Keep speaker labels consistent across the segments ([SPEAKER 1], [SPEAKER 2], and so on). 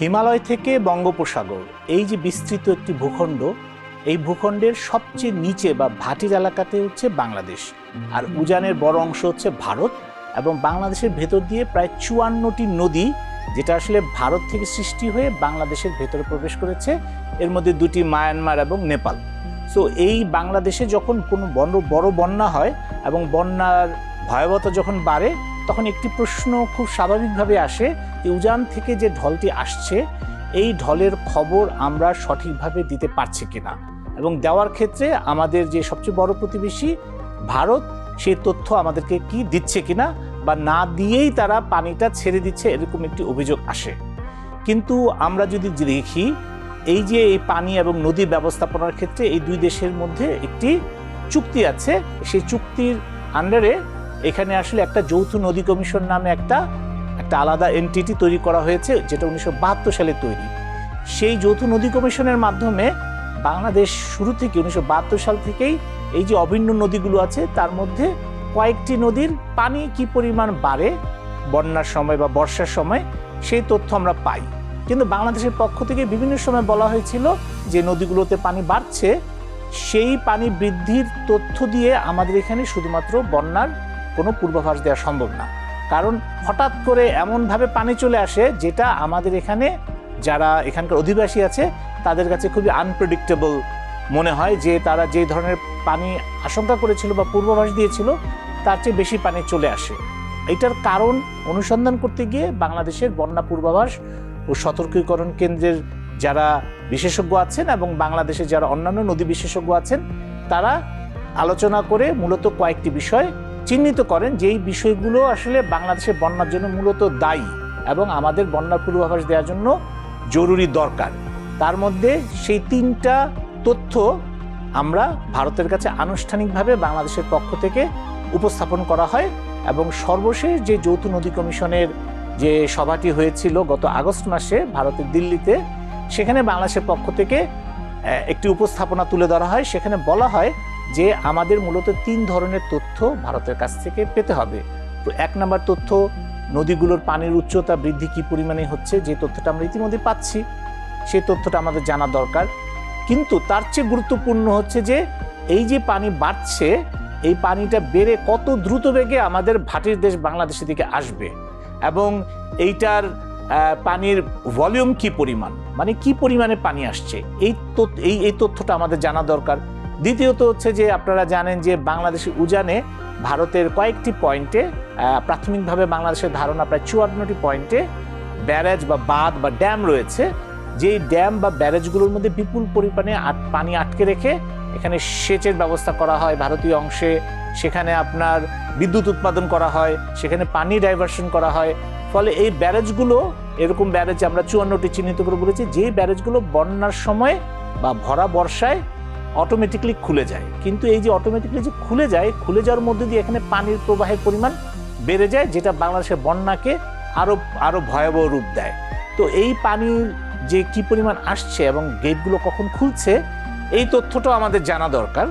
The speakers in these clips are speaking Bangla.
[SPEAKER 1] হিমালয় থেকে বঙ্গোপসাগর, এই যে বিস্তৃত একটি ভূখণ্ড, এই ভূখণ্ডের সবচেয়ে নিচে বা ভাটির এলাকাতে হচ্ছে বাংলাদেশ। আর উজানের বড় অংশ হচ্ছে ভারত এবং বাংলাদেশের ভেতর দিয়ে প্রায় চুয়ান্নটি নদী, যেটা আসলে ভারত থেকে সৃষ্টি হয়ে বাংলাদেশের ভেতরে প্রবেশ করেছে। এর মধ্যে দুটি মায়ানমার এবং নেপাল। সো এই বাংলাদেশে যখন কোনো বড় বড় বন্যা হয় এবং বন্যার ভয়াবহতা যখন বাড়ে তখন একটি প্রশ্ন খুব স্বাভাবিকভাবে আসে যে উজান থেকে যে ঢলটি আসছে, এই ঢলের খবর আমরা সঠিকভাবে দিতে পারছি কিনা? এবং দেওয়ার ক্ষেত্রে আমাদের যে সবচেয়ে বড় প্রতিবেশী, ভারত সেই তথ্য আমাদেরকে কি দিচ্ছে কিনা বা না দিয়েই তারা পানিটা ছেড়ে দিচ্ছে এরকম একটি অভিযোগ আসে। কিন্তু আমরা যদি দেখি, এই যে এই পানি এবং নদী ব্যবস্থাপনার ক্ষেত্রে এই দুই দেশের মধ্যে একটি চুক্তি আছে, সেই চুক্তির আন্ডারে এখানে আসলে একটা যৌথ নদী কমিশন নামে একটা একটা আলাদা এনটিটি তৈরি করা হয়েছে, যেটা উনিশশো বাহাত্তর সালে তৈরি। সেই যৌথ নদী কমিশনের মাধ্যমে বাংলাদেশ শুরু থেকে উনিশশো বাহাত্তর সাল থেকেই এই যে অভিন্ন নদীগুলো আছে, তার মধ্যে কয়েকটি নদীর পানি কি পরিমাণ বাড়ে, বন্যার সময় বা বর্ষার সময়, সেই তথ্য আমরা পাই। কিন্তু বাংলাদেশের পক্ষ থেকে বিভিন্ন সময় বলা হয়েছিল যে নদীগুলোতে পানি বাড়ছে, সেই পানি বৃদ্ধির তথ্য দিয়ে আমাদের এখানে শুধুমাত্র বন্যার কোনো পূর্বাভাস দেওয়া সম্ভব না। কারণ হঠাৎ করে এমনভাবে পানি চলে আসে যেটা আমাদের এখানে যারা এখানকার অধিবাসী আছে, তাদের কাছে খুবই আনপ্রেডিক্টেবল মনে হয় যে তারা যে ধরনের পানি আশঙ্কা করেছিল বা পূর্বাভাস দিয়েছিল, তার চেয়ে বেশি পানি চলে আসে। এটার কারণ অনুসন্ধান করতে গিয়ে বাংলাদেশের বন্যা পূর্বাভাস ও সতর্কীকরণ কেন্দ্রের যারা বিশেষজ্ঞ আছেন এবং বাংলাদেশে যারা অন্যান্য নদী বিশেষজ্ঞ আছেন, তারা আলোচনা করে মূলত কয়েকটি বিষয় চিহ্নিত করেন যেই বিষয়গুলো আসলে বাংলাদেশের বন্যার জন্য মূলত দায়ী এবং আমাদের বন্যার পূর্বাভাস দেওয়ার জন্য জরুরি দরকার। তার মধ্যে সেই তিনটা তথ্য আমরা ভারতের কাছে আনুষ্ঠানিকভাবে বাংলাদেশের পক্ষ থেকে উপস্থাপন করা হয় এবং সর্বশেষ যে যৌথ নদী কমিশনের যে সভাটি হয়েছিল গত আগস্ট মাসে ভারতের দিল্লিতে, সেখানে বাংলাদেশের পক্ষ থেকে একটি উপস্থাপনা তুলে ধরা হয়। সেখানে বলা হয় যে আমাদের মূলত তিন ধরনের তথ্য ভারতের কাছ থেকে পেতে হবে। তো এক নম্বর তথ্য, নদীগুলোর পানির উচ্চতা বৃদ্ধি কি পরিমাণে হচ্ছে? যে তথ্যটা আমরা ইতিমধ্যে পাচ্ছি সেই তথ্যটা আমাদের জানা দরকার। কিন্তু তার চেয়ে গুরুত্বপূর্ণ হচ্ছে যে, এই যে পানি বাড়ছে, এই পানিটা বেড়ে কত দ্রুত বেগে আমাদের ভাটির দেশ বাংলাদেশের দিকে আসবে এবং এইটার পানির ভলিউম কি পরিমাণ? মানে কি পরিমাণে পানি আসছে? এই এই এই তথ্যটা আমাদের জানা দরকার। দ্বিতীয়ত হচ্ছে যে আপনারা জানেন যে বাংলাদেশের উজানে ভারতের কয়েকটি পয়েন্টে প্রাথমিকভাবে বাংলাদেশের ধারণা প্রায় চুয়ান্নটি পয়েন্টে ব্যারেজ বা বাঁধ বা ড্যাম রয়েছে। যেই ড্যাম বা ব্যারেজগুলোর মধ্যে বিপুল পরিমাণে পানি আটকে রেখে এখানে সেচের ব্যবস্থা করা হয় ভারতীয় অংশে। সেখানে আপনার বিদ্যুৎ উৎপাদন করা হয়, সেখানে পানি ডাইভারশন করা হয়। ফলে এই ব্যারেজগুলো, এরকম ব্যারেজ আমরা চুয়ান্নটি চিহ্নিত করে বলেছি, যেই ব্যারেজগুলো বন্যার সময় বা ভরা বর্ষায় অটোমেটিকলি খুলে যায়। কিন্তু এই যে অটোমেটিকলি যে খুলে যায়, খুলে যাওয়ার মধ্যে দিয়ে এখানে পানির প্রবাহের পরিমাণ বেড়ে যায়, যেটা বাংলাদেশের বন্যাকে আরও আরও ভয়াবহ রূপ দেয়। তো এই পানির যে কি পরিমাণ আসছে এবং গেটগুলো কখন খুলছে, এই তথ্যটাও আমাদের জানা দরকার।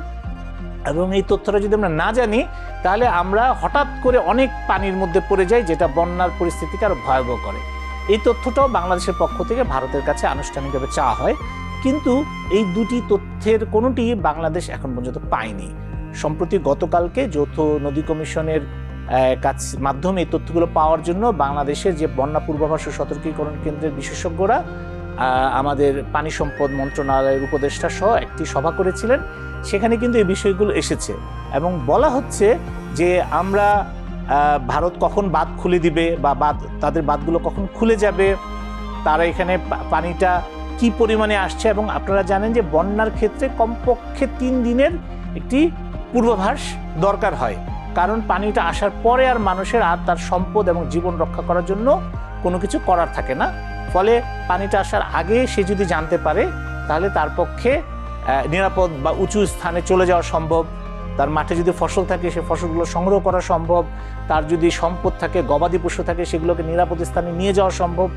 [SPEAKER 1] এবং এই তথ্যটা যদি আমরা না জানি, তাহলে আমরা হঠাৎ করে অনেক পানির মধ্যে পড়ে যাই, যেটা বন্যার পরিস্থিতিকে আরও ভয়াবহ করে। এই তথ্যটাও বাংলাদেশের পক্ষ থেকে ভারতের কাছে আনুষ্ঠানিকভাবে চাওয়া হয়। কিন্তু এই দুটি তথ্যের কোনোটি বাংলাদেশ এখন পর্যন্ত পায়নি। সম্প্রতি গতকালকে যৌথ নদী কমিশনের কাছ, মাধ্যমে এই তথ্যগুলো পাওয়ার জন্য বাংলাদেশের যে বন্যা পূর্বাভাস ও সতর্কীকরণ কেন্দ্রের বিশেষজ্ঞরা আমাদের পানি সম্পদ মন্ত্রণালয়ের উপদেষ্টা সহ একটি সভা করেছিলেন। সেখানে কিন্তু এই বিষয়গুলো এসেছে এবং বলা হচ্ছে যে আমরা ভারত কখন বাঁধ খুলে দিবে বা বাঁধ, তাদের বাঁধগুলো কখন খুলে যাবে, তারা এখানে পানিটা কি পরিমাণে আসছে এবং আপনারা জানেন যে বন্যার ক্ষেত্রে কমপক্ষে তিন দিনের একটি পূর্বাভাস দরকার হয়। কারণ পানিটা আসার পরে আর মানুষের আর তার সম্পদ এবং জীবন রক্ষা করার জন্য কোনো কিছু করার থাকে না। ফলে পানিটা আসার আগে সে যদি জানতে পারে, তাহলে তার পক্ষে নিরাপদ বা উঁচু স্থানে চলে যাওয়া সম্ভব। তার মাঠে যদি ফসল থাকে, সে ফসলগুলো সংগ্রহ করা সম্ভব। তার যদি সম্পদ থাকে, গবাদি পশু থাকে, সেগুলোকে নিরাপদ স্থানে নিয়ে যাওয়া সম্ভব।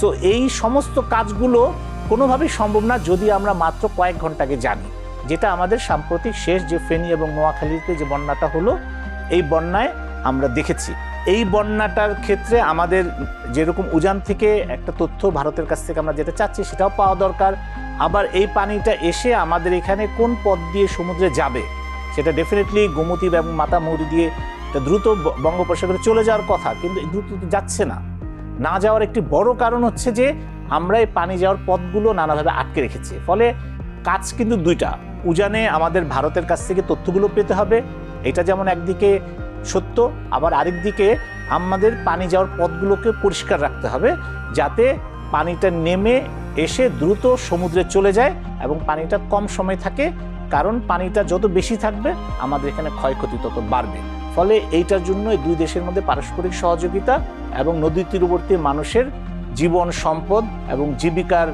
[SPEAKER 1] সো এই সমস্ত কাজগুলো কোনোভাবেই সম্ভব না যদি আমরা মাত্র কয়েক ঘন্টাকে জানি, যেটা আমাদের সাম্প্রতিক শেষ যে ফেনী এবং নোয়াখালীতে যে বন্যাটা হলো, এই বন্যায় আমরা দেখেছি। এই বন্যাটার ক্ষেত্রে আমাদের যেরকম উজান থেকে একটা তথ্য ভারতের কাছ থেকে আমরা যেটা চাচ্ছি সেটাও পাওয়া দরকার। আবার এই পানিটা এসে আমাদের এখানে কোন পথ দিয়ে সমুদ্রে যাবে, সেটা ডেফিনেটলি গোমতী এবং মাতামুহুরি দিয়ে দ্রুত বঙ্গোপসাগরে চলে যাওয়ার কথা, কিন্তু দ্রুত যাচ্ছে না। না যাওয়ার একটি বড় কারণ হচ্ছে যে আমরা এই পানি যাওয়ার পথগুলো নানাভাবে আটকে রেখেছি। ফলে কাজ কিন্তু দুইটা। উজানে আমাদের ভারতের কাছ থেকে তথ্যগুলো পেতে হবে। এটা যেমন একদিকে সত্য, আবার আরেকদিকে আমাদের পানি যাওয়ার পথগুলোকে পরিষ্কার রাখতে হবে, যাতে পানিটা নেমে এসে দ্রুত সমুদ্রে চলে যায় এবং পানিটা কম সময় থাকে, কারণ পানিটা যত বেশি থাকবে, আমাদের এখানে ক্ষয়ক্ষতি তত বাড়বে। ফলে এইটার জন্য দুই দেশের মধ্যে পারস্পরিক সহযোগিতা এবং নদী তীরবর্তী মানুষের জীবন সম্পদ এবং জীবিকার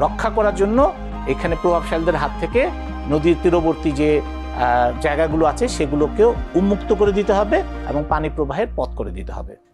[SPEAKER 1] রক্ষা করার জন্য এখানে প্রভাবশালীদের হাত থেকে নদীর তীরবর্তী যে জায়গাগুলো আছে সেগুলোকেও উন্মুক্ত করে দিতে হবে এবং পানি প্রবাহের পথ করে দিতে হবে।